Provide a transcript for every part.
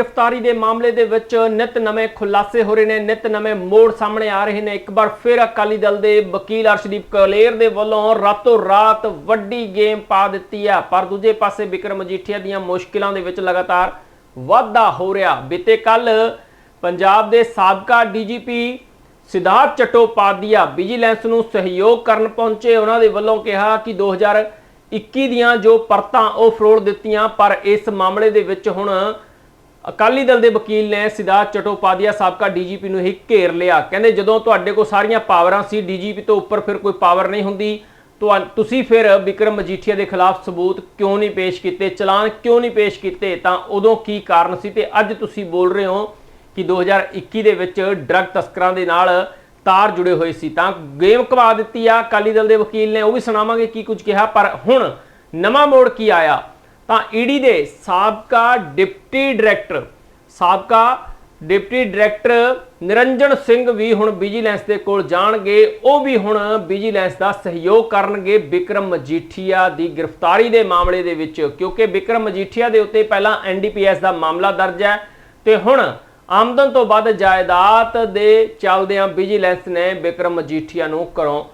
ਗ੍ਰਿਫਤਾਰੀ ਦੇ ਮਾਮਲੇ ਦੇ ਵਿੱਚ ਨਿਤ ਨਵੇਂ ਖੁਲਾਸੇ ਹੋ ਰਹੇ ਨੇ, ਨਿਤ ਨਵੇਂ ਮੋੜ ਸਾਹਮਣੇ ਆ ਰਹੇ ਨੇ। ਇੱਕ ਵਾਰ ਫਿਰ ਅਕਾਲੀ ਦਲ ਦੇ ਵਕੀਲ ਅਰਸ਼ਦੀਪ ਕਲੇਰ ਦੇ ਵੱਲੋਂ ਰਾਤੋਂ ਰਾਤ ਵੱਡੀ ਗੇਮ ਪਾ ਦਿੱਤੀ ਹੈ ਪਰ ਦੂਜੇ ਪਾਸੇ ਵਿਕਰਮ ਮਜੀਠੀਆ ਦੀਆਂ ਮੁਸ਼ਕਿਲਾਂ ਦੇ ਵਿੱਚ ਲਗਾਤਾਰ ਵਾਧਾ ਹੋ ਰਿਹਾ। ਬੀਤੇ ਕੱਲ ਪੰਜਾਬ ਦੇ ਸਾਬਕਾ ਡੀਜੀਪੀ ਸਿਧਾਰਥ ਚਟੋਪਾਧਿਆ ਵਿਜੀਲੈਂਸ ਨੂੰ ਸਹਿਯੋਗ ਕਰਨ ਪਹੁੰਚੇ। ਉਹਨਾਂ ਦੇ ਵੱਲੋਂ ਕਿਹਾ ਕਿ 2021 ਦੀਆਂ ਜੋ ਪਰਤਾਂ ਉਹ ਫਰੋੜ ਦਿੱਤੀਆਂ, ਪਰ ਇਸ ਮਾਮਲੇ ਦੇ ਵਿੱਚ ਹੁਣ ਅਕਾਲੀ ਦਲ ਦੇ ਵਕੀਲ ਨੇ ਸਿਧਾਰਥ ਚਟੋਪਾਧਿਆ ਸਾਬਕਾ ਡੀਜੀਪੀ ਨੂੰ ਹੀ ਘੇਰ ਲਿਆ। ਕਹਿੰਦੇ ਜਦੋਂ ਤੁਹਾਡੇ ਕੋਲ ਸਾਰੀਆਂ ਪਾਵਰਾਂ ਸੀ, ਡੀਜੀਪੀ ਤੋਂ ਉੱਪਰ ਫਿਰ ਕੋਈ ਪਾਵਰ ਨਹੀਂ ਹੁੰਦੀ। ਤੁਹਾ- ਤੁਸੀਂ ਫਿਰ ਵਿਕਰਮ ਮਜੀਠੀਆ ਦੇ ਖਿਲਾਫ ਸਬੂਤ ਕਿਉਂ ਨਹੀਂ ਪੇਸ਼ ਕੀਤੇ? ਚਲਾਨ ਕਿਉਂ ਨਹੀਂ ਪੇਸ਼ ਕੀਤੇ? ਤਾਂ ਉਦੋਂ ਕੀ ਕਾਰਨ ਸੀ? ਤੇ ਅੱਜ ਤੁਸੀਂ ਬੋਲ ਰਹੇ ਹੋ ਕਿ 2021 ਦੇ ਵਿੱਚ ਡਰੱਗ ਤਸਕਰਾਂ ਦੇ ਨਾਲ ਤਾਰ ਜੁੜੇ ਹੋਏ ਸੀ। ਤਾਂ ਗੇਮ ਕਵਾ ਦਿੱਤੀ ਆ ਅਕਾਲੀ ਦਲ ਦੇ ਵਕੀਲ ਨੇ। ਉਹ ਵੀ ਸੁਣਾਵਾਂਗੇ ਕੀ ਕੁਝ ਕਿਹਾ, ਪਰ ਹੁਣ ਨਵਾਂ ਮੋੜ ਕੀ ਆਇਆ? ਤਾਂ ਈਡੀ ਦੇ ਸਾਬਕਾ ਡਿਪਟੀ ਡਾਇਰੈਕਟਰ, ਸਾਬਕਾ ਡਿਪਟੀ ਡਾਇਰੈਕਟਰ ਨਿਰੰਜਨ ਸਿੰਘ ਵੀ ਹੁਣ ਵਿਜੀਲੈਂਸ ਦੇ ਕੋਲ ਜਾਣਗੇ। ਉਹ ਵੀ ਹੁਣ ਵਿਜੀਲੈਂਸ ਦਾ ਸਹਿਯੋਗ ਕਰਨਗੇ ਵਿਕਰਮ ਮਜੀਠੀਆ ਦੀ ਗ੍ਰਿਫਤਾਰੀ ਦੇ ਮਾਮਲੇ ਦੇ ਵਿੱਚ, ਕਿਉਂਕਿ ਵਿਕਰਮ ਮਜੀਠੀਆ ਦੇ ਉੱਤੇ ਪਹਿਲਾਂ ਐਨਡੀਪੀਐਸ ਦਾ ਮਾਮਲਾ ਦਰਜ ਹੈ ਤੇ ਹੁਣ ਆਮਦਨ ਤੋਂ ਵੱਧ ਜਾਇਦਾਦ ਦੇ ਚੱਲਦਿਆਂ ਵਿਜੀਲੈਂਸ ਨੇ ਵਿਕਰਮ ਮਜੀਠੀਆ ਨੂੰ ਘਰੋਂ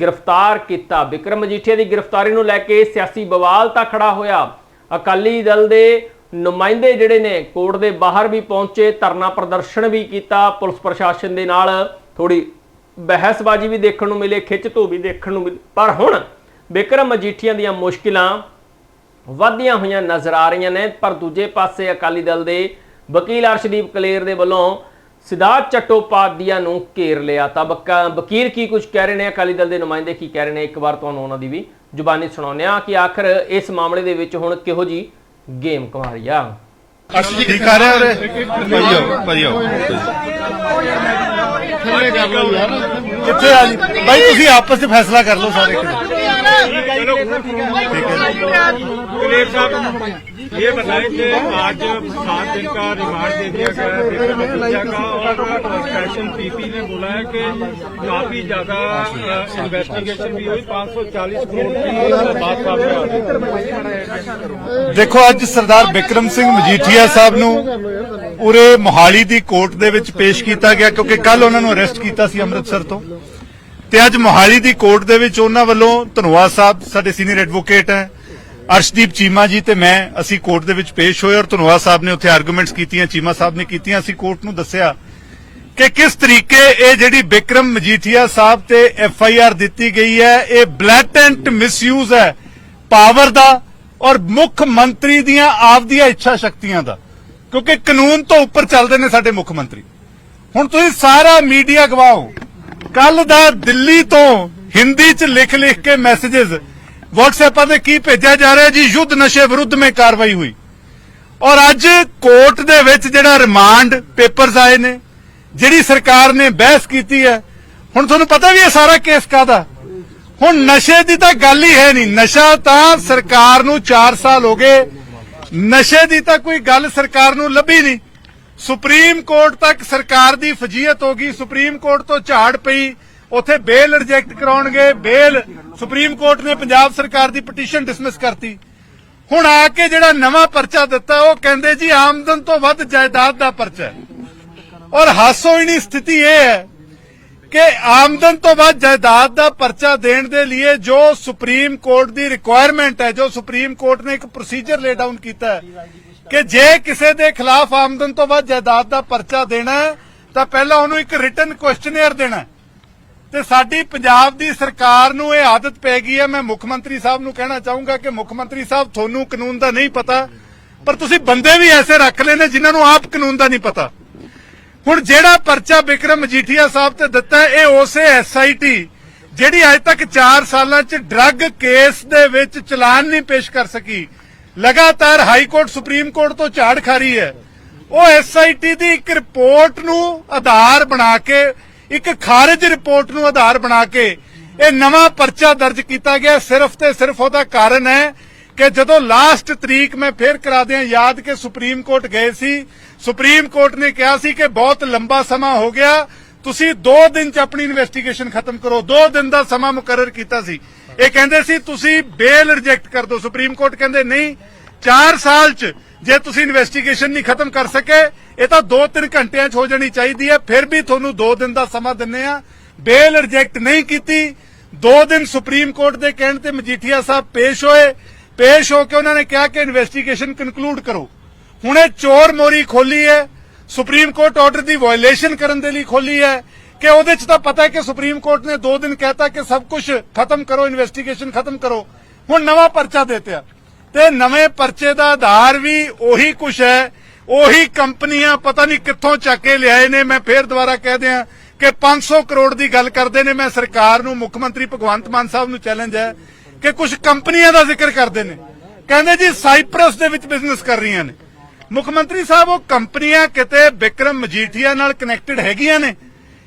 ਗ੍ਰਿਫਤਾਰ ਕੀਤਾ। ਵਿਕਰਮ ਮਜੀਠੀਆ ਦੀ ਗ੍ਰਿਫਤਾਰੀ ਨੂੰ ਲੈ ਕੇ ਸਿਆਸੀ ਬਵਾਲ ਤਾਂ ਖੜਾ ਹੋਇਆ। ਅਕਾਲੀ ਦਲ ਦੇ ਨੁਮਾਇੰਦੇ ਜਿਹੜੇ ਨੇ, ਕੋਰਟ ਦੇ ਬਾਹਰ ਵੀ ਪਹੁੰਚੇ, ਧਰਨਾ ਪ੍ਰਦਰਸ਼ਨ ਵੀ ਕੀਤਾ, ਪੁਲਿਸ ਪ੍ਰਸ਼ਾਸਨ ਦੇ ਨਾਲ ਥੋੜੀ ਬਹਿਸਬਾਜ਼ੀ ਵੀ ਦੇਖਣ ਨੂੰ ਮਿਲੇ, ਖਿੱਚ ਧੋ ਵੀ ਦੇਖਣ ਨੂੰ ਮਿਲੀ, ਪਰ ਹੁਣ ਬਿਕਰਮ ਮਜੀਠੀਆ ਦੀਆਂ ਮੁਸ਼ਕਿਲਾਂ ਵਧਦੀਆਂ ਹੋਈਆਂ ਨਜ਼ਰ ਆ ਰਹੀਆਂ ਨੇ, ਪਰ ਦੂਜੇ ਪਾਸੇ ਅਕਾਲੀ ਦਲ ਦੇ ਵਕੀਲ ਅਰਸ਼ਦੀਪ ਕਲੇਰ ਦੇ ਵੱਲੋਂ ਸਿਧਾਰਥ ਚਟੋਪਾਧਿਆ ਨੂੰ ਘੇਰ ਲਿਆ ਤਾਂ ਬੱਕਾ- ਕੀ ਕੁਝ ਕਹਿ ਰਹੇ ਨੇ? ਅਕਾਲੀ ਦਲ ਦੇ ਨੁਮਾਇੰਦੇ ਕੀ ਕਹਿ ਰਹੇ ਨੇ? ਇੱਕ ਵਾਰ ਤੁਹਾਨੂੰ ਉਹਨਾਂ ਦੀ ਵੀ ਜ਼ੁਬਾਨੀ ਸੁਣਾਉਂਦੇ ਆ ਕਿ ਆਖਰ ਇਸ ਮਾਮਲੇ ਦੇ ਵਿੱਚ ਹੁਣ ਕਿਹੋ ਜੀ ਗੇਮ ਕੁਮਾਰੀ ਆ। ਅਸੀਂ ਜੀ ਕਰ ਰਹੇ ਹਾਂ ਭਈਓ ਭਈਓ ਥੱਲੇ ਕਰ ਕਿੱਥੇ ਆ ਜੀ? ਬਾਈ ਤੁਸੀਂ ਆਪਸ ਵਿੱਚ ਫੈਸਲਾ ਕਰ ਲਓ ਸਾਰੇ। ਠੀਕ ਹੈ ਠੀਕ ਹੈ ਸਾਹਿਬ ये बताएं कि आज सात दिन का रिमांड दे दिया गया है विक्रम मजीठिया का और स्पेशल पीपी ने बोला है कि काफी ज्यादा इन्वेस्टिगेशन भी हुई 540 करोड़ की बात सामने आ गई ਦੇਖੋ ਅੱਜ ਸਰਦਾਰ ਬਿਕਰਮ ਸਿੰਘ ਮਜੀਠੀਆ ਸਾਹਿਬ ਨੂੰ ਉਰੇ ਮੋਹਾਲੀ ਦੀ ਕੋਰਟ ਦੇ ਵਿੱਚ ਪੇਸ਼ ਕੀਤਾ ਗਿਆ ਕਿਉਂਕਿ ਕੱਲ ਉਹਨਾਂ ਨੂੰ ਅਰੈਸਟ ਕੀਤਾ ਸੀ ਅੰਮ੍ਰਿਤਸਰ ਤੋਂ ਤੇ ਅੱਜ ਮੋਹਾਲੀ ਦੀ ਕੋਰਟ ਦੇ ਵਿੱਚ ਉਹਨਾਂ ਵੱਲੋਂ ਧਨਵਾ ਸਾਹਿਬ ਸਾਡੇ ਸੀਨੀਅਰ ਐਡਵੋਕੇਟ ਹੈ ਅਰਸ਼ਦੀਪ ਚੀਮਾ ਜੀ ਤੇ ਮੈਂ ਅਸੀਂ ਕੋਰਟ ਦੇ ਵਿੱਚ ਪੇਸ਼ ਹੋਏ ਔਰ ਧਨਵਾ ਸਾਹਿਬ ਨੇ ਉੱਥੇ ਆਰਗੂਮੈਂਟਸ ਕੀਤੀਆਂ, ਚੀਮਾ ਸਾਹਿਬ ਨੇ ਕੀਤੀਆਂ। ਅਸੀਂ ਕੋਰਟ ਨੂੰ ਦੱਸਿਆ ਕਿ ਕਿਸ ਤਰੀਕੇ ਇਹ ਜਿਹੜੀ ਬਿਕਰਮ ਮਜੀਠੀਆ ਸਾਹਿਬ ਤੇ ਐਫ ਆਈ ਆਰ ਦਿੱਤੀ ਗਈ ਹੈ, ਇਹ ਬਲੈਟੈਂਟ ਮਿਸਯੂਜ਼ ਹੈ ਪਾਵਰ ਦਾ ਔਰ ਮੁੱਖ ਮੰਤਰੀ ਦੀਆਂ ਆਪਦੀਆਂ ਇੱਛਾ ਸ਼ਕਤੀਆਂ ਦਾ। ਕਿਉਂਕਿ ਕਾਨੂੰਨ ਤੋਂ ਉੱਪਰ ਚੱਲਦੇ ਨੇ ਸਾਡੇ ਮੁੱਖ ਮੰਤਰੀ। ਹੁਣ ਤੁਸੀਂ ਸਾਰਾ ਮੀਡੀਆ ਗਵਾਓ। ਕੱਲ ਦਾ ਦਿੱਲੀ ਤੋਂ ਹਿੰਦੀ ਚ ਲਿਖ ਲਿਖ ਕੇ ਮੈਸੇजेस WhatsApp ਤੇ ਕੀ ਭੇਜਿਆ ਜਾ ਰਿਹਾ ਜੀ? ਯੁੱਧ ਨਸ਼ੇ ਵਿਰੁੱਧ ਮੇ ਕਾਰਵਾਈ ਹੋਈ। ਔਰ ਅੱਜ ਕੋਰਟ ਦੇ ਵਿੱਚ ਜਿਹੜਾ ਰਿਮਾਂਡ ਪੇਪਰਸ ਆਏ ਨੇ, ਜਿਹੜੀ ਸਰਕਾਰ ਨੇ ਬਹਿਸ ਕੀਤੀ ਹੈ, ਹੁਣ ਤੁਹਾਨੂੰ ਪਤਾ ਵੀ ਇਹ ਸਾਰਾ ਕੇਸ ਕਾਦਾ ਹੁਣ ਨਸ਼ੇ ਦੀ ਤਾਂ ਗੱਲ ਹੀ ਹੈ ਨਹੀਂ। ਨਸ਼ਾ ਤਾਂ ਸਰਕਾਰ ਨੂੰ 4 ਸਾਲ ਹੋ ਗਏ। ਨਸ਼ੇ ਦੀ ਤਾਂ ਕੋਈ ਗੱਲ ਸਰਕਾਰ ਨੂੰ ਲੱਭੀ ਨਹੀਂ। ਸੁਪਰੀਮ ਕੋਰਟ ਤੱਕ ਸਰਕਾਰ ਦੀ ਫਜੀਅਤ ਹੋ ਗਈ। ਸੁਪਰੀਮ ਕੋਰਟ ਤੋਂ ਝਾੜ ਪਈ। ਉੱਥੇ ਬੇਲ ਰਿਜੈਕਟ ਕਰਾਉਣਗੇ, ਬੇਲ ਸੁਪਰੀਮ ਕੋਰਟ ਨੇ ਪੰਜਾਬ ਸਰਕਾਰ ਦੀ ਪਟੀਸ਼ਨ ਡਿਸਮਿਸ ਕਰਤੀ। ਹੁਣ ਆ ਕੇ ਜਿਹੜਾ ਨਵਾਂ ਪਰਚਾ ਦਿੱਤਾ, ਉਹ ਕਹਿੰਦੇ ਜੀ ਆਮਦਨ ਤੋਂ ਵੱਧ ਜਾਇਦਾਦ ਦਾ ਪਰਚਾ ਹੈ। ਔਰ ਹਾਸੋਹੀਣੀ ਸਥਿਤੀ ਇਹ ਹੈ ਕਿ ਆਮਦਨ ਤੋਂ ਵੱਧ ਜਾਇਦਾਦ ਦਾ ਪਰਚਾ ਦੇਣ ਦੇ ਲਈ ਜੋ ਸੁਪਰੀਮ ਕੋਰਟ ਦੀ ਰਿਕੁਆਇਰਮੈਂਟ ਹੈ, ਜੋ ਸੁਪਰੀਮ ਕੋਰਟ ਨੇ ਇੱਕ ਪ੍ਰੋਸੀਜਰ ਲੇ ਡਾਊਨ ਕੀਤਾ ਹੈ ਕਿ ਜੇ ਕਿਸੇ ਦੇ ਖਿਲਾਫ ਆਮਦਨ ਤੋਂ ਵੱਧ ਜਾਇਦਾਦ ਦਾ ਪਰਚਾ ਦੇਣਾ ਤਾਂ ਪਹਿਲਾਂ ਉਹਨੂੰ ਇੱਕ ਰਿਟਨ ਕੁਐਸਚਨੇਅਰ ਦੇਣਾ ਤੇ ਸਾਡੀ ਪੰਜਾਬ ਦੀ ਸਰਕਾਰ ਨੂੰ ਇਹ ਆਦਤ ਪੈ ਗਈ ਹੈ। ਮੈਂ ਮੁੱਖ ਮੰਤਰੀ ਸਾਹਿਬ ਨੂੰ ਕਹਿਣਾ ਚਾਹੂੰਗਾ ਕਿ ਮੁੱਖ ਮੰਤਰੀ ਸਾਹਿਬ, ਤੁਹਾਨੂੰ ਕਾਨੂੰਨ ਦਾ ਨਹੀਂ ਪਤਾ, ਪਰ ਤੁਸੀਂ ਬੰਦੇ ਵੀ ਐਸੇ ਰੱਖ ਲਏ ਨੇ ਜਿਨ੍ਹਾਂ ਨੂੰ ਆਪ ਕਾਨੂੰਨ ਦਾ ਨਹੀਂ ਪਤਾ। ਹੁਣ ਜਿਹੜਾ ਪਰਚਾ ਵਿਕਰਮ ਮਜੀਠੀਆ ਸਾਹਿਬ ਤੇ ਦਿੱਤਾ ਇਹ ਉਸੇ ਐਸਆਈਟੀ ਜਿਹੜੀ ਅਜੇ ਤੱਕ 4 ਸਾਲਾਂ 'ਚ ਡਰੱਗ ਕੇਸ ਦੇ ਵਿੱਚ ਚਲਾਨ ਨਹੀਂ ਪੇਸ਼ ਕਰ ਸਕੀ। ਲਗਾਤਾਰ ਹਾਈ ਕੋਰਟ, ਸੁਪਰੀਮ ਕੋਰਟ ਤੋਂ ਝਾੜ ਖਾ ਰਹੀ ਹੈ। ਉਹ ਐਸਆਈਟੀ ਦੀ ਇੱਕ ਰਿਪੋਰਟ ਨੂੰ ਆਧਾਰ ਬਣਾ ਕੇ ਇੱਕ ਖਾਰਜ ਰਿਪੋਰਟ ਨੂੰ ਆਧਾਰ ਬਣਾ ਕੇ ਇਹ ਨਵਾਂ ਪਰਚਾ ਦਰਜ ਕੀਤਾ ਗਿਆ। ਸਿਰਫ ਤੇ ਸਿਰਫ ਉਹਦਾ ਕਾਰਨ ਹੈ ਕਿ ਜਦੋਂ ਲਾਸਟ ਤਰੀਕ ਮੈਂ ਫੇਰ ਕਰਾ ਦਿਆਂ ਯਾਦ ਕਿ ਸੁਪਰੀਮ ਕੋਰਟ ਗਏ ਸੀ। ਸੁਪਰੀਮ ਕੋਰਟ ਨੇ ਕਿਹਾ ਸੀ ਕਿ ਬਹੁਤ ਲੰਬਾ ਸਮਾਂ ਹੋ ਗਿਆ। ਤੁਸੀਂ 2 ਦਿਨ ਚ ਆਪਣੀ ਇਨਵੈਸਟੀਗੇਸ਼ਨ ਖਤਮ ਕਰੋ। 2 ਦਿਨ ਦਾ ਸਮਾਂ ਮੁਕਰਰ ਕੀਤਾ ਸੀ। ਇਹ ਕਹਿੰਦੇ ਸੀ, ਤੁਸੀਂ ਬੇਲ ਰਿਜੈਕਟ ਕਰ ਦਿਓ ਸੁਪਰੀਮ ਕੋਰਟ ਕਹਿੰਦੇ, ਨਹੀਂ 4 ਸਾਲ ਚ ਜੇ ਤੁਸੀਂ ਇਨਵੈਸਟੀਗੇਸ਼ਨ ਨਹੀਂ ਖਤਮ ਕਰ ਸਕੇ, ਇਹ ਤਾਂ 2-3 ਘੰਟਿਆਂ 'ਚ ਹੋ ਜਾਣੀ ਚਾਹੀਦੀ ਹੈ, ਫਿਰ ਵੀ ਤੁਹਾਨੂੰ 2 ਦਿਨ ਦਾ ਸਮਾਂ ਦਿੰਨੇ ਆ। ਬੇਲ ਰਿਜੈਕਟ ਨਹੀਂ ਕੀਤੀ 2 ਦਿਨ ਸੁਪਰੀਮ ਕੋਰਟ ਦੇ ਕਹਿਣ ਤੇ ਮਜੀਠੀਆ ਸਾਹਿਬ ਪੇਸ਼ ਹੋਏ, ਪੇਸ਼ ਹੋ ਕੇ ਉਹਨਾਂ ਨੇ ਕਿਹਾ ਕਿ ਇਨਵੈਸਟੀਗੇਸ਼ਨ ਕਨਕਲੂਡ ਕਰੋ। ਹੁਣ ਇਹ ਚੋਰ ਮੋਰੀ ਖੋਲੀ ਹੈ, ਸੁਪਰੀਮ ਕੋਰਟ ਆਰਡਰ ਦੀ ਵਾਇਲੇਸ਼ਨ ਕਰਨ ਦੇ ਲਈ ਖੋਲੀ ਹੈ, ਕਿ ਉਹਦੇ ਚ ਤਾਂ ਪਤਾ ਹੈ ਕਿ ਸੁਪਰੀਮ ਕੋਰਟ ਨੇ 2 ਦਿਨ ਕਹਿਤਾ ਕਿ ਸਭ ਕੁਝ ਖਤਮ ਕਰੋ ਇਨਵੈਸਟੀਗੇਸ਼ਨ ਖਤਮ ਕਰੋ। ਹੁਣ ਨਵਾਂ ਪਰਚਾ ਦੇਤਿਆ ਤੇ ਨਵੇਂ ਪਰਚੇ ਦਾ ਆਧਾਰ ਵੀ ਉਹੀ ਕੁਛ ਹੈ। ਉਹੀ ਕੰਪਨੀਆਂ ਪਤਾ ਨਹੀਂ ਕਿੱਥੋਂ ਚੱਕ ਕੇ ਲਿਆਏ ਨੇ। ਮੈਂ ਫੇਰ ਦੁਬਾਰਾ ਕਹਿ ਦਿਆਂ ਕਿ 500 ਕਰੋੜ ਦੀ ਗੱਲ ਕਰਦੇ ਨੇ। ਮੈਂ ਸਰਕਾਰ ਨੂੰ, ਮੁੱਖ ਮੰਤਰੀ ਭਗਵੰਤ ਮਾਨ ਸਾਹਿਬ ਨੂੰ ਚੈਲੰਜ ਹੈ ਕਿ ਕੁਝ ਕੰਪਨੀਆਂ ਦਾ ਜ਼ਿਕਰ ਕਰਦੇ ਨੇ। ਕਹਿੰਦੇ ਜੀ ਸਾਈਪ੍ਰਸ ਦੇ ਵਿੱਚ ਬਿਜ਼ਨਸ ਕਰ ਰਹੀਆਂ ਨੇ। ਮੁੱਖ ਮੰਤਰੀ ਸਾਹਿਬ, ਉਹ ਕੰਪਨੀਆਂ ਕਿਤੇ ਵਿਕਰਮ ਮਜੀਠੀਆ ਨਾਲ ਕਨੈਕਟਡ ਹੈਗੀਆਂ ਨੇ।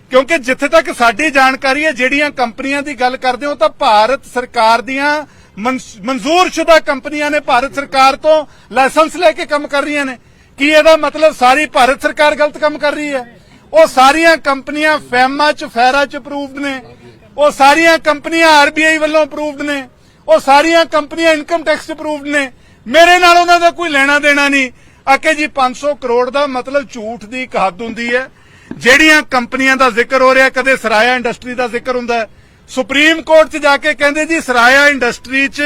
ਕਿਉਂਕਿ ਜਿੱਥੇ ਤੱਕ ਸਾਡੀ ਜਾਣਕਾਰੀ ਹੈ, ਜਿਹੜੀਆਂ ਕੰਪਨੀਆਂ ਦੀ ਗੱਲ ਕਰਦੇ ਹੋ ਤਾਂ ਭਾਰਤ ਸਰਕਾਰ ਦੀਆਂ ਮਨਜ਼ੂਰ ਸ਼ੁਦਾ ਕੰਪਨੀਆਂ ਨੇ ਭਾਰਤ ਸਰਕਾਰ ਤੋਂ ਲਾਇਸੈਂਸ ਲੈ ਕੇ ਕੰਮ ਕਰ ਰਹੀਆਂ ਨੇ। ਕੀ ਇਹਦਾ ਮਤਲਬ ਸਾਰੀ ਭਾਰਤ ਸਰਕਾਰ ਗਲਤ ਕੰਮ ਕਰ ਰਹੀ ਹੈ? ਉਹ ਸਾਰੀਆਂ ਕੰਪਨੀਆਂ ਫੈਮਾ ਚ, ਫੈਰਾ ਚ ਅਪਰੂਵਡ ਨੇ। ਉਹ ਸਾਰੀਆਂ ਕੰਪਨੀਆਂ ਆਰਬੀਆਈ ਵੱਲੋਂ ਅਪਰੂਵਡ ਨੇ। ਉਹ ਸਾਰੀਆਂ ਕੰਪਨੀਆਂ ਇਨਕਮ ਟੈਕਸ ਅਪਰੂਵਡ ਨੇ। ਮੇਰੇ ਨਾਲ ਉਹਨਾਂ ਦਾ ਕੋਈ ਲੈਣਾ ਦੇਣਾ ਨਹੀਂ। ਆਕੇ ਜੀ 500 ਕਰੋੜ ਦਾ ਮਤਲਬ ਝੂਠ ਦੀ ਇੱਕ ਹੱਦ ਹੁੰਦੀ ਹੈ। ਜਿਹੜੀਆਂ ਕੰਪਨੀਆਂ ਦਾ ਜ਼ਿਕਰ ਹੋ ਰਿਹਾ, ਕਦੇ ਸਰਾਇਆ ਇੰਡਸਟਰੀ ਦਾ ਜ਼ਿਕਰ ਹੁੰਦਾ ਹੈ। ਸੁਪਰੀਮ ਕੋਰਟ 'ਚ ਜਾ ਕੇ ਕਹਿੰਦੇ ਜੀ ਸਰਾਇਆ ਇੰਡਸਟਰੀ 'ਚ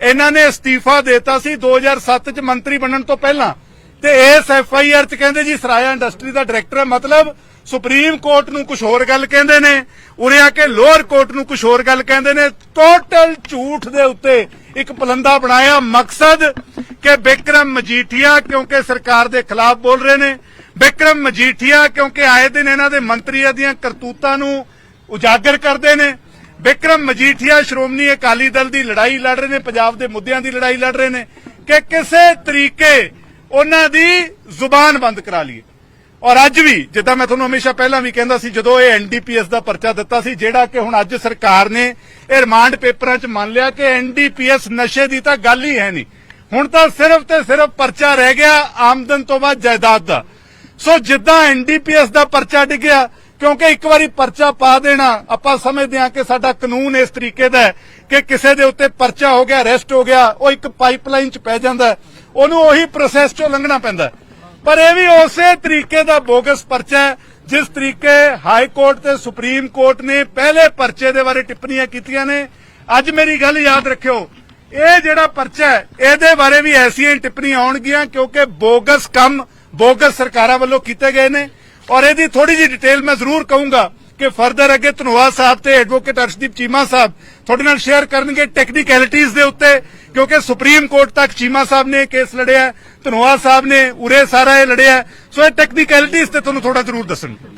ਇਹਨਾਂ ਨੇ ਅਸਤੀਫਾ ਦਿੱਤਾ ਸੀ 2007 'ਚ ਮੰਤਰੀ ਬਣਨ ਤੋਂ ਪਹਿਲਾਂ। ਤੇ ਇਸ ਐਫ ਆਈ ਆਰ 'ਚ ਕਹਿੰਦੇ ਜੀ ਸਰਾਇਆ ਇੰਡਸਟਰੀ ਦਾ ਡਾਇਰੈਕਟਰ ਹੈ। ਮਤਲਬ ਸੁਪਰੀਮ ਕੋਰਟ ਨੂੰ ਕੁਝ ਹੋਰ ਗੱਲ ਕਹਿੰਦੇ ਨੇ। ਉਰੇ ਆ ਕੇ ਲੋਅਰ ਕੋਰਟ ਨੂੰ ਕੁਝ ਹੋਰ ਗੱਲ ਕਹਿੰਦੇ ਨੇ। ਟੋਟਲ ਝੂਠ ਦੇ ਉੱਤੇ ਇੱਕ ਪਲੰਦਾ ਬਣਾਇਆ ਮਕਸਦ ਕਿ ਬਿਕਰਮ ਮਜੀਠੀਆ ਕਿਉਂਕਿ ਸਰਕਾਰ ਦੇ ਖਿਲਾਫ ਬੋਲ ਰਹੇ ਨੇ, ਬਿਕਰਮ ਮਜੀਠੀਆ ਕਿਉਂਕਿ ਆਏ ਦਿਨ ਇਹਨਾਂ ਦੇ ਮੰਤਰੀਆਂ ਦੀਆਂ ਕਰਤੂਤਾਂ ਨੂੰ ਉਜਾਗਰ ਕਰਦੇ ਨੇ ਬਿਕਰਮ ਮਜੀਠੀਆ, ਸ਼੍ਰੋਮਣੀ ਅਕਾਲੀ ਦਲ ਦੀ ਲੜਾਈ ਲੜ ਰਹੇ ਨੇ, ਪੰਜਾਬ ਦੇ ਮੁੱਦਿਆਂ ਦੀ ਲੜਾਈ ਲੜ ਰਹੇ ਨੇ, ਕਿ ਕਿਸੇ ਤਰੀਕੇ ਉਹਨਾਂ ਦੀ ਜ਼ੁਬਾਨ ਬੰਦ ਕਰਾ ਲਈਏ। ਔਰ ਅੱਜ ਵੀ, ਜਿੱਦਾਂ ਮੈਂ ਤੁਹਾਨੂੰ ਹਮੇਸ਼ਾ ਪਹਿਲਾਂ ਵੀ ਕਹਿੰਦਾ ਸੀ, ਜਦੋਂ ਇਹ ਐਨਡੀਪੀਐਸ ਦਾ ਪਰਚਾ ਦਿੱਤਾ ਸੀ, ਜਿਹੜਾ ਕਿ ਹੁਣ ਅੱਜ ਸਰਕਾਰ ਨੇ ਇਹ ਰਿਮਾਂਡ ਪੇਪਰਾਂ 'ਚ ਮੰਨ ਲਿਆ ਕਿ ਐਨਡੀਪੀਐਸ ਨਸ਼ੇ ਦੀ ਤਾਂ ਗੱਲ ਹੀ ਹੈ ਨਹੀਂ। ਹੁਣ ਤਾਂ ਸਿਰਫ ਤੇ ਸਿਰਫ ਪਰਚਾ ਰਹਿ ਗਿਆ ਆਮਦਨ ਤੋਂ ਬਾਅਦ ਜਾਇਦਾਦ ਦਾ। ਸੋ ਜਿੱਦਾਂ ਐਨਡੀਪੀਐਸ ਦਾ ਪਰਚਾ ਡਿੱਗਿਆ ਕਿਉਂਕਿ ਇੱਕ ਵਾਰੀ ਪਰਚਾ ਪਾ ਦੇਣਾ, ਆਪਾਂ ਸਮਝਦੇ ਹਾਂ ਕਿ ਸਾਡਾ ਕਾਨੂੰਨ ਇਸ ਤਰੀਕੇ ਦਾ ਹੈ ਕਿ ਕਿਸੇ ਦੇ ਉੱਤੇ ਪਰਚਾ ਹੋ ਗਿਆ ਅਰੈਸਟ ਹੋ ਗਿਆ, ਉਹ ਇੱਕ ਪਾਈਪਲਾਈਨ 'ਚ ਪੈ ਜਾਂਦਾ ਉਹਨੂੰ ਉਹੀ ਪ੍ਰੋਸੈਸ 'ਚੋਂ ਲੰਘਣਾ ਪੈਂਦਾ ਪਰ ਇਹ ਵੀ ਉਸੇ ਤਰੀਕੇ ਦਾ ਬੋਗਸ ਪਰਚਾ ਹੈ, ਜਿਸ ਤਰੀਕੇ ਹਾਈ ਕੋਰਟ ਤੇ ਸੁਪਰੀਮ ਕੋਰਟ ਨੇ ਪਹਿਲੇ ਪਰਚੇ ਦੇ ਬਾਰੇ ਟਿੱਪਣੀਆਂ ਕੀਤੀਆਂ ਨੇ। ਅੱਜ ਮੇਰੀ ਗੱਲ ਯਾਦ ਰੱਖਿਓ, ਇਹ ਜਿਹੜਾ ਪਰਚਾ ਹੈ, ਇਹਦੇ ਬਾਰੇ ਵੀ ਐਸੀਆਂ ਹੀ ਟਿੱਪਣੀਆਂ ਆਉਣਗੀਆਂ ਕਿਉਂਕਿ ਬੋਗਸ ਕੰਮ ਬੋਗਸ ਸਰਕਾਰਾਂ ਵੱਲੋਂ ਕੀਤੇ ਗਏ ਨੇ। ਔਰ ਇਹਦੀ ਥੋੜੀ ਜਿਹੀ ਡਿਟੇਲ ਮੈਂ ਜ਼ਰੂਰ ਕਹੂੰਗਾ ਕਿ ਫਰਦਰ ਅੱਗੇ ਧਨੋਆ ਸਾਹਿਬ ਤੇ ਐਡਵੋਕੇਟ ਅਰਸ਼ਦੀਪ ਚੀਮਾ ਸਾਹਿਬ ਤੁਹਾਡੇ ਨਾਲ ਸ਼ੇਅਰ ਕਰਨਗੇ ਟੈਕਨੀਕੈਲਿਟੀਜ਼ ਦੇ ਉੱਤੇ ਕਿਉਂਕਿ ਸੁਪਰੀਮ ਕੋਰਟ ਤੱਕ ਚੀਮਾ ਸਾਹਿਬ ਨੇ ਇਹ ਕੇਸ ਲੜਿਆ ਹੈ, ਧਨੋਆ ਸਾਹਿਬ ਨੇ ਉਰੇ ਸਾਰਾ ਇਹ ਲੜਿਆ ਸੋ ਇਹ ਟੈਕਨੀਕੈਲਿਟੀਜ਼ ਤੇ ਤੁਹਾਨੂੰ ਥੋੜਾ ਜ਼ਰੂਰ ਦੱਸਣਗੇ।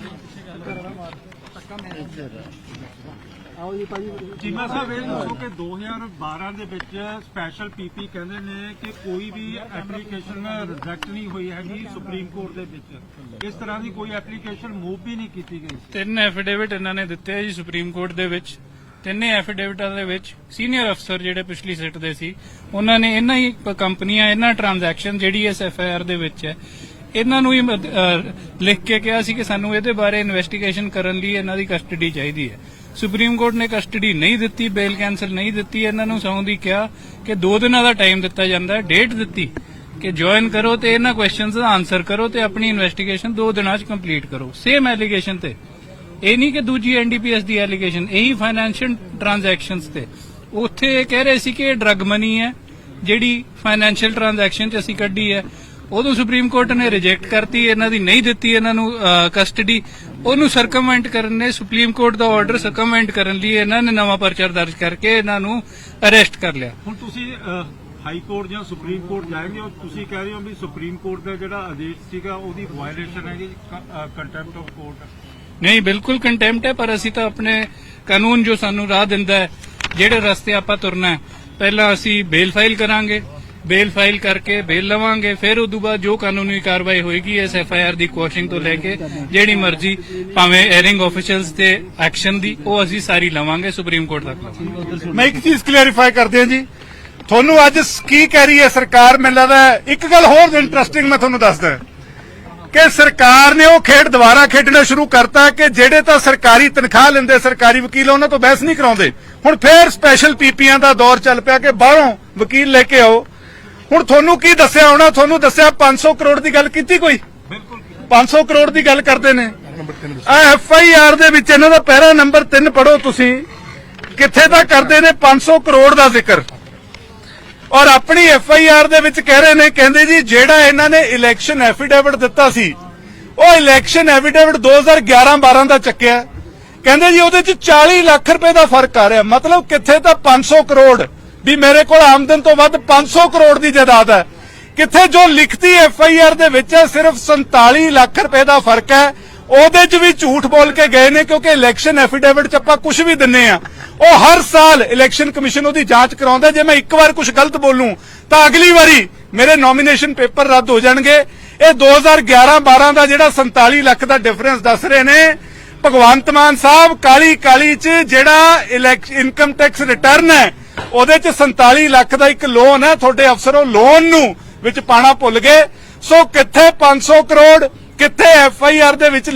ਚੀਮਾ ਸਾਹਿਬ ਇਹ ਦੱਸੋ ਕਿ 2012 ਦੇ ਵਿੱਚ ਸਪੈਸ਼ਲ ਪੀਪੀ ਕਹਿੰਦੇ ਨੇ ਕਿ ਕੋਈ ਵੀ ਐਪਲੀਕੇਸ਼ਨ ਰਿਜੈਕਟ ਨਹੀਂ ਹੋਈ ਹੈਗੀ ਸੁਪਰੀਮ ਕੋਰਟ ਦੇ ਵਿੱਚ। ਇਸ ਤਰ੍ਹਾਂ ਦੀ ਕੋਈ ਐਪਲੀਕੇਸ਼ਨ ਮੂਵ ਵੀ ਨਹੀਂ ਕੀਤੀ ਗਈ ਤਿੰਨ ਐਫੀਡੇਵਿਟ ਇਹਨਾਂ ਨੇ ਦਿੱਤੇ ਆ ਜੀ ਸੁਪਰੀਮ ਕੋਰਟ ਦੇ ਵਿੱਚ। ਤਿੰਨੇ ਐਫੀਡੇਵਿਟਾਂ ਦੇ ਵਿੱਚ ਸੀਨੀਅਰ ਅਫਸਰ ਜਿਹੜੇ ਪਿਛਲੀ ਸਿੱਟ ਦੇ ਸੀ ਉਹਨਾਂ ਨੇ ਇਹਨਾਂ ਹੀ ਕੰਪਨੀਆਂ ਇਹਨਾਂ ਟ੍ਰਾਂਜੈਕਸ਼ਨ ਜਿਹੜੀ ਇਸ ਐਫ ਆਈ ਆਰ ਦੇ ਵਿੱਚ ਹੈ ਇਹਨਾਂ ਨੂੰ ਹੀ ਲਿਖ ਕੇ ਕਿਹਾ ਸੀ ਕਿ ਸਾਨੂੰ ਇਹਦੇ ਬਾਰੇ ਇਨਵੈਸਟੀਗੇਸ਼ਨ ਕਰਨ ਲਈ ਇਹਨਾਂ ਦੀ ਕਸਟਡੀ ਚਾਹੀਦੀ ਹੈ। ਸੁਪਰੀਮ ਕੋਰਟ ਨੇ ਕਸਟਡੀ ਨਹੀਂ ਦਿੱਤੀ, ਬੇਲ ਕੈਂਸਲ ਨਹੀਂ ਦਿੱਤੀ, ਇਹਨਾਂ ਨੂੰ ਸੌਂ ਦੀ ਕਿਹਾ ਕਿ 2 ਦਿਨਾਂ ਦਾ ਟਾਈਮ ਦਿੱਤਾ ਜਾਂਦਾ ਹੈ ਡੇਟ ਦਿੱਤੀ ਕਿ ਜੁਆਇਨ ਕਰੋ ਤੇ ਇਹਨਾਂ ਕੁਐਸਚਨਸ ਦਾ ਆਨਸਰ ਕਰੋ ਤੇ ਆਪਣੀ ਇਨਵੈਸਟੀਗੇਸ਼ਨ 2 ਦਿਨਾਂ 'ਚ ਕੰਪਲੀਟ ਕਰੋ। ਸੇਮ ਐਲੀਗੇਸ਼ਨ ਤੇ। ਇਹ ਨਹੀਂ ਕਿ ਦੂਜੀ ਐਨਡੀਪੀਐਸ ਦੀ ਐਲੀਗੇਸ਼ਨ ਇਹੀ ਫਾਈਨੈਂਸ਼ੀਅਲ ਟ੍ਰਾਂਜੈਕਸ਼ਨਸ ਤੇ। ਉੱਥੇ ਇਹ ਕਹਿ ਰਹੇ ਸੀ ਕਿ ਇਹ ਡਰਗ ਮਨੀ ਹੈ, ਜਿਹੜੀ ਫਾਈਨੈਂਸ਼ੀਅਲ ਟ੍ਰਾਂਜੈਕਸ਼ਨ 'ਚ ਅਸੀਂ ਕੱਢੀ ਹੈ। ਉਦੋਂ ਸੁਪਰੀਮ ਕੋਰਟ ਨੇ ਰਿਜੈਕਟ ਕਰਤੀ, ਇਹਨਾਂ ਦੀ ਨਹੀਂ ਦਿੱਤੀ, ਇਹਨਾਂ ਨੂੰ ਕਸਟਡੀ ਉਹਨੂੰ ਸਰਕਮਵੈਂਟ ਕਰਨ ਨੇ ਸੁਪਰੀਮ ਕੋਰਟ ਦਾ ਆਰਡਰ ਸਰਕਮਵੈਂਟ ਕਰਨ ਲਈ ਇਹਨਾਂ ਨੇ ਨਵਾਂ ਪਰਚਾ ਦਰਜ ਕਰਕੇ ਇਹਨਾਂ ਨੂੰ ਅਰੈਸਟ ਕਰ ਲਿਆ। ਹੁਣ ਤੁਸੀਂ ਹਾਈ ਕੋਰਟ ਜਾਂ ਸੁਪਰੀਮ ਕੋਰਟ ਜਾਏਂਗੇ ਔਰ ਤੁਸੀਂ ਕਹਿ ਰਹੇ ਹੋ ਵੀ ਸੁਪਰੀਮ ਕੋਰਟ ਦਾ ਜਿਹੜਾ ਆਦੇਸ਼ ਸੀਗਾ ਉਹਦੀ ਵਾਇਲੇਸ਼ਨ ਹੈਗੀ ਕੰਟੈਂਪਟ ਆਫ ਕੋਰਟ ਨਹੀਂ ਬਿਲਕੁਲ ਕੰਟੈਂਪਟ ਹੈ ਪਰ ਅਸੀਂ ਤਾਂ ਆਪਣੇ ਕਾਨੂੰਨ ਜੋ ਸਾਨੂੰ ਰਾਹ ਦਿੰਦਾ ਹੈ ਜਿਹੜੇ ਰਸਤੇ ਆਪਾਂ ਤੁਰਨਾ ਹੈ ਪਹਿਲਾਂ ਅਸੀਂ ਬੇਲ ਫਾਈਲ ਕਰਾਂਗੇ ਬੇਲ ਫਾਈਲ ਕਰਕੇ ਬੇਲ ਲਵਾਂਗੇ ਫਿਰ ਉਦੋਂ ਬਾਅਦ ਜੋ ਕਾਨੂੰਨੀ ਕਾਰਵਾਈ ਹੋਏਗੀ ਇਸ ਐਫ ਆਈ ਆਰ ਦੀ ਕੋਸ਼ਿੰਗ ਤੋਂ ਲੈ ਕੇ ਜਿਹੜੀ ਮਰਜ਼ੀ ਭਾਵੇਂ 에ਅਰਿੰਗ ਆਫੀਸ਼ੀਅਲਸ ਤੇ ਐਕਸ਼ਨ ਦੀ ਉਹ ਅਸੀਂ ਸਾਰੀ ਲਵਾਂਗੇ ਸੁਪਰੀਮ ਕੋਰਟ ਤੱਕ ਲਵਾਂਗੇ। ਮੈਂ ਇੱਕ ਚੀਜ਼ ਕਲੀਅਰਿਫਾਈ ਕਰਦੇ ਹਾਂ ਜੀ। ਤੁਹਾਨੂੰ ਅੱਜ ਕੀ ਕਹਿ ਰਹੀ ਹੈ ਸਰਕਾਰ? ਮੈਨੂੰ ਲੱਗਦਾ ਹੈ, ਇੱਕ ਗੱਲ ਹੋਰ ਇੰਟਰਸਟਿੰਗ ਮੈਂ ਤੁਹਾਨੂੰ ਦੱਸਦਾ। ਕਿ ਸਰਕਾਰ ਨੇ ਉਹ ਖੇਡ ਦੁਬਾਰਾ ਖੇਡਣਾ ਸ਼ੁਰੂ ਕਰਤਾ ਕਿ ਜਿਹੜੇ ਤਾਂ ਸਰਕਾਰੀ ਤਨਖਾਹ ਲੈਂਦੇ ਸਰਕਾਰੀ ਵਕੀਲ ਉਹਨਾਂ ਤੋਂ ਬਹਿਸ ਨਹੀਂ ਕਰਾਉਂਦੇ। ਹੁਣ ਫੇਰ ਸਪੈਸ਼ਲ ਪੀਪੀਆਂ ਦਾ ਦੌਰ ਚੱਲ ਪਿਆ ਕਿ ਬਾਹਰੋਂ ਵਕੀਲ ਲੈ ਕੇ ਆਓ। ਹੁਣ ਤੁਹਾਨੂੰ ਕੀ ਦੱਸਿਆ ਹੋਣਾ? ਤੁਹਾਨੂੰ ਦੱਸਿਆ 500 ਕਰੋੜ ਦੀ ਗੱਲ ਕੀਤੀ ਕੋਈ? 500 ਕਰੋੜ ਦੀ ਗੱਲ ਕਰਦੇ ਨੇ। ਆ ਐਫ ਆਈ ਆਰ ਦੇ ਵਿੱਚ ਇਹਨਾਂ ਦਾ ਪਹਿਰਾ ਨੰਬਰ 3 ਪੜੋ ਤੁਸੀਂ। ਕਿੱਥੇ ਤਾਂ ਕਰਦੇ ਨੇ 500 ਕਰੋੜ ਦਾ ਜ਼ਿਕਰ? ਔਰ ਆਪਣੀ ਐਫ ਆਈ ਆਰ ਦੇ ਵਿੱਚ ਕਹਿ ਰਹੇ ਨੇ ਕਹਿੰਦੇ ਜੀ ਜਿਹੜਾ ਇਹਨਾਂ ਨੇ ਇਲੈਕਸ਼ਨ ਐਫੀਡੇਵਿਟ ਦਿੱਤਾ ਸੀ ਉਹ ਇਲੈਕਸ਼ਨ ਐਫੀਡੇਵਿਟ 2011-12 ਦਾ ਚੱਕਿਆ। ਕਹਿੰਦੇ ਜੀ ਉਹਦੇ ਚ 40 ਲੱਖ ਰੁਪਏ ਦਾ ਫ਼ਰਕ ਆ ਰਿਹਾ। ਮਤਲਬ ਕਿੱਥੇ ਤਾਂ 500 ਕਰੋੜ ਵੀ ਮੇਰੇ ਕੋਲ ਆਮਦਨ ਤੋਂ ਵੱਧ 500 ਕਰੋੜ ਦੀ ਜਾਇਦਾਦ ਹੈ। ਕਿੱਥੇ ਜੋ ਲਿਖਤੀ ਐਫ ਆਈ ਆਰ ਦੇ ਵਿੱਚ ਹੈ, ਸਿਰਫ 47 ਲੱਖ ਰੁਪਏ ਦਾ ਫ਼ਰਕ ਹੈ। ਉਹਦੇ 'ਚ ਵੀ ਝੂਠ ਬੋਲ ਕੇ ਗਏ ਨੇ ਕਿਉਂਕਿ ਇਲੈਕਸ਼ਨ ਐਫੀਡੇਵਿਟ 'ਚ ਆਪਾਂ ਕੁਝ ਵੀ ਦਿੰਨੇ ਆ। ਉਹ ਹਰ ਸਾਲ ਇਲੈਕਸ਼ਨ ਕਮਿਸ਼ਨ ਉਹਦੀ ਜਾਂਚ ਕਰਾਉਂਦਾ, ਜੇ ਮੈਂ ਇੱਕ ਵਾਰ ਕੁਝ ਗਲਤ ਬੋਲੂੰ, ਤਾਂ ਅਗਲੀ ਵਾਰੀ ਮੇਰੇ ਨੋਮੀਨੇਸ਼ਨ ਪੇਪਰ ਰੱਦ ਹੋ ਜਾਣਗੇ। ਇਹ 2011-12 ਦਾ ਜਿਹੜਾ 47 ਲੱਖ ਦਾ ਡਿਫਰੈਂਸ ਦੱਸ ਰਹੇ ਨੇ, ਭਗਵੰਤ ਮਾਨ ਸਾਹਿਬ ਕਾਲੀ ਕਾਲੀ 'ਚ ਜਿਹੜਾ ਇਨਕਮ ਟੈਕਸ ਰਿਟਰਨ ਹੈ ਉਹਦੇ 'ਚ 47 ਲੱਖ ਦਾ ਇੱਕ ਲੋਨ ਹੈ, ਤੁਹਾਡੇ ਅਫਸਰ ਉਹ ਲੋਨ ਨੂੰ ਵਿੱਚ ਪਾਣਾ ਭੁੱਲ ਗਏ। ਸੋ ਕਿੱਥੇ 500 ਕਰੋੜ, ਕਿੱਥੇ ਐਫ ਆਈ ਆਰ ਦੇ ਵਿੱਚ